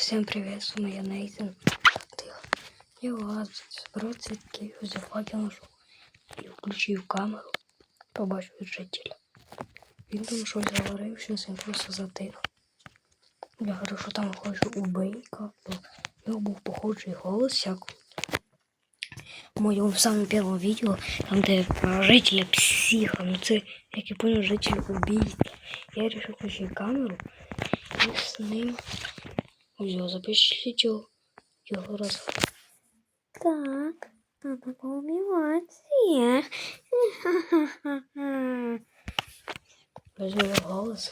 Всем привет, с вами я Нейтан. Тихо. Я вас зберу цвітки, взяв факел і включив камеру, побачив жителя. Він там щось говорив, щось він просто затих. Я говорю, що там хочу убийка, в нього був похожий голос, як в моєму самому першому відео, там де про жителя психа, ну це, як я понял, житель убийца. Я вирішив включити камеру і з ним Узел запишите его раз. Так, надо поубивать всех. Возьму его голос.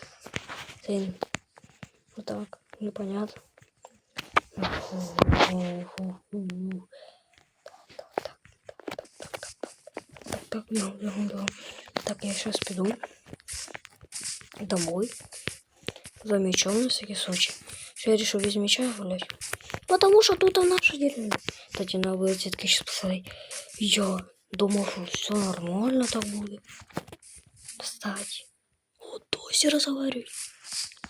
Сын. Вот так. Непонятно. Так, я сейчас пойду домой. За мячом на всякий случай. Я решил без мяча гулять? Потому что тут наша деревня. Кстати, на таки сейчас посмотреть. Я думал, что все нормально так будет. Кстати. Вот Тося разговаривает.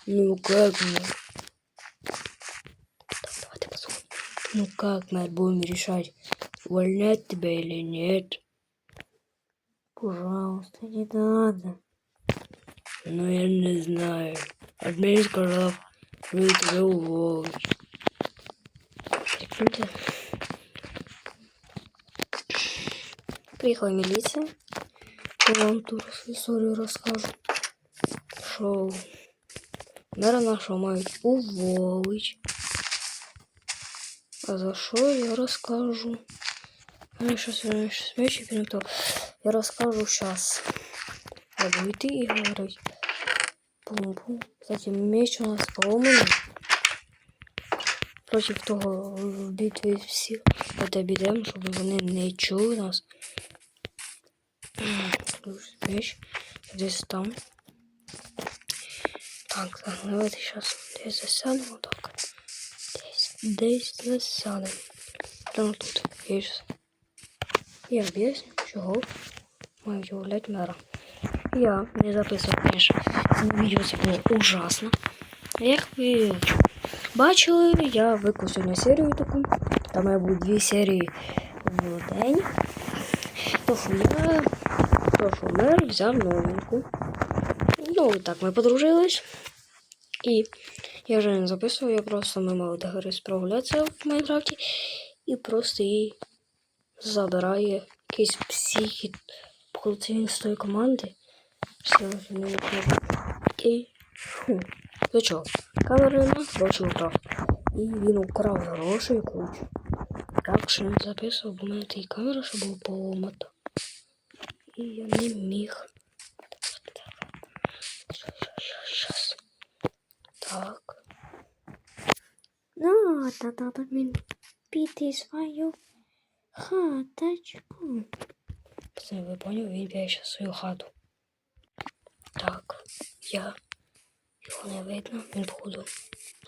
Ну как мы? Так, давайте посмотрим. Ну как мы будем решать, увольнять тебя или нет? Пожалуйста, не надо. Ну я не знаю. Админ сказал, что я тебя уволить. Прикиньте. Приехала милиция. Я вам тут историю расскажу. Що мера нашого мають уволить. А за що я розкажу? Ну, щось я щось мечі перемітав. Я розкажу зараз. Я буду йти і Пум-пум. Кстати, меч у нас поломаний. Проти того в битві всіх підемо, щоб вони не чули нас. Меч десь там. Так, так, давайте сейчас десь засядемо так. Десь, десь засядемо. Прямо тут. Щас. Я об'ясню, чого мають гуляти мера. Я не записував, конечно, відео було ужасно. Як ви бачили, я виклав сьогодні серію таку. Там має бути дві серії в день. То я, мер взяв новеньку. Ну, так ми подружились. І я вже не записував, я просто ми мали договоритися прогулятися в Майнкрафті. І просто її забирає якийсь психі, коли це він з тої команди. Все, не викликав. І фу, за чого? Камера на гроші украв. І він украв гроші і кучу. Так що не записував, бо в мене і камера ще була поломата. І я не міг. Щас. Так. Ну, та треба він піти свою хаточку. Пацани, ви поняли, він бігає зараз свою хату. Я. Його не видно, він походу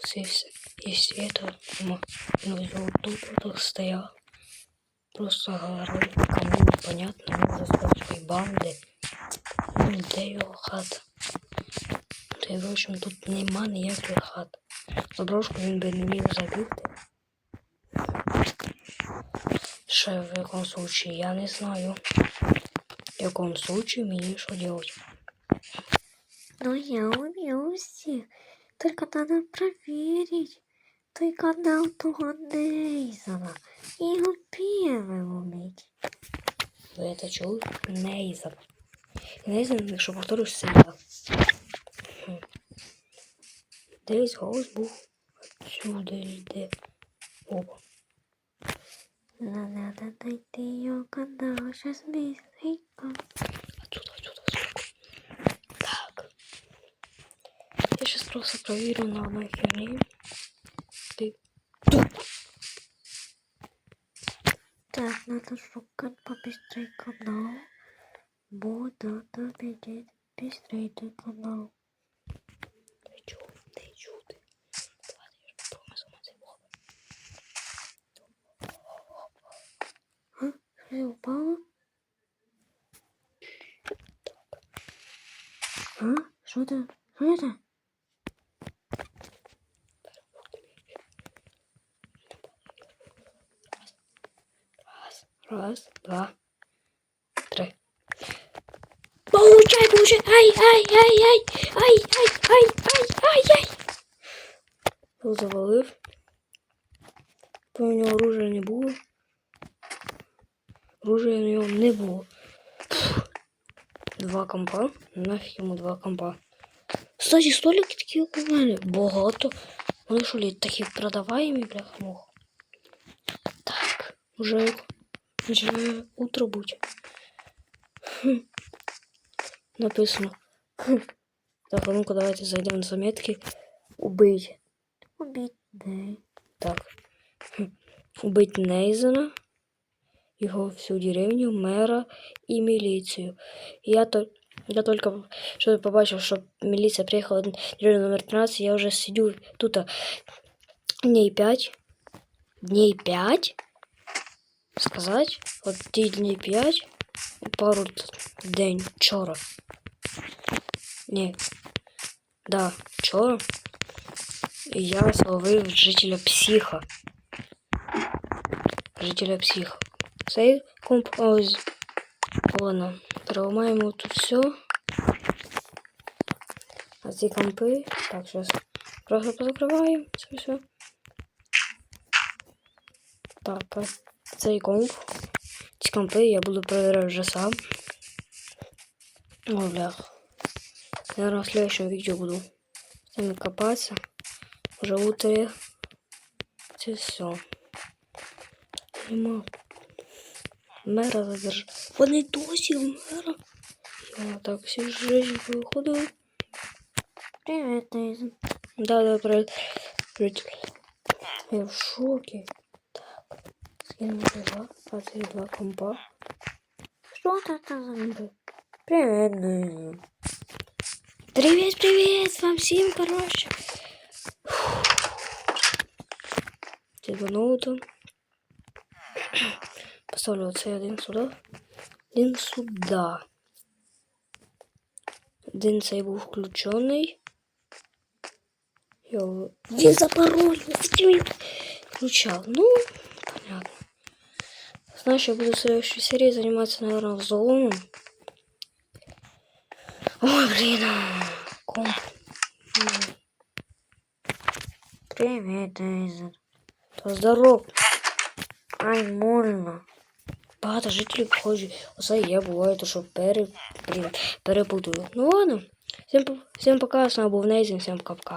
сився. І світу нема. Він ось тут стояв. Просто говорив, кому непонятно, він з банди. Ну, де його хата? Та й в общем тут нема ніякої хати. Заброшку він би не міг забити. Ще в якому случае, я не знаю. В якому случае мені що делать? Ну, я убью всех. Только надо проверить. Той канал того Нейзана. И его первым убить. Ви это чули? Нейзан. Нейзан, якщо повторюсь, це я. Хм. Десь голос був отсюди йде. Опа. Но надо найти ее канал. Сейчас быстренько. просто проверю на одной херне. Ты. Так, надо шукать побыстрее канал. Вот надо найти быстрее той канал. Ты чё? Ты чё ты? Давай, я же попробую сломать его. А? Что упало? А? Что это? Что это? Раз, два, три. Получай, получай! Ай, ай, ай, ай! Ай, ай, ай, ай, ай, ай! Його завалив. Бо оружия не було. Оружия у нього не було. Два компа. Нафіг йому два компа. Кстати, столики такі мене. Багато. Вони що ли такі продаваємі, бляха муха. Так, уже, уже утро будь. Хм. Написано. Хм. Так, а ну-ка давайте зайдемо на заметки. Убить. Убить Дэй. Так. Хм. Убить Нейзена, його всю деревню, мера і міліцію. І я, то, я только що побачив, що міліція приїхала на деревню номер 13, я вже сидю тут а, дней 5. Дней 5? Сказать? От ті дней 5, пару день вчора. Ні. Да, вчора. Я зловив жителя психа. Жителя психа. Цей комп. Ось. Ладно. Переламаємо тут все. А ці компи. Так, зараз просто позакриваємо це все. Так, цей комп. Ці компи я буду перевіряти вже сам. О, блях. Наверное, в следующем видео буду с ними копаться. Уже утре. Це все. Нема. Мера задержав. Вони досі в мера. Я так всю жизнь виходив. Привет, Дейзен. Да, да, привет. Привет. Я в шоке. Так. Скинем два. А це два компа. Что это за мир? Привет, Дейзен. Привет, привет, вам всем, короче. Ці два ноута. Поставлю оцей один сюди. Один сюди. Один цей був включений. Його... Він запароль, він включав. Ну, понятно. Знаешь, я буду в следующей серии заниматься, наверное, взломом. Ой, блин. а, Комп. М, Привет, Дейзен. Та здоров. Ай, больно. Багато жителів похожі. Оце я буває, то що пере... блін, перепутую. Ну ладно. Всім, по- всім пока, з вами був Нейзен, всім пока-пока.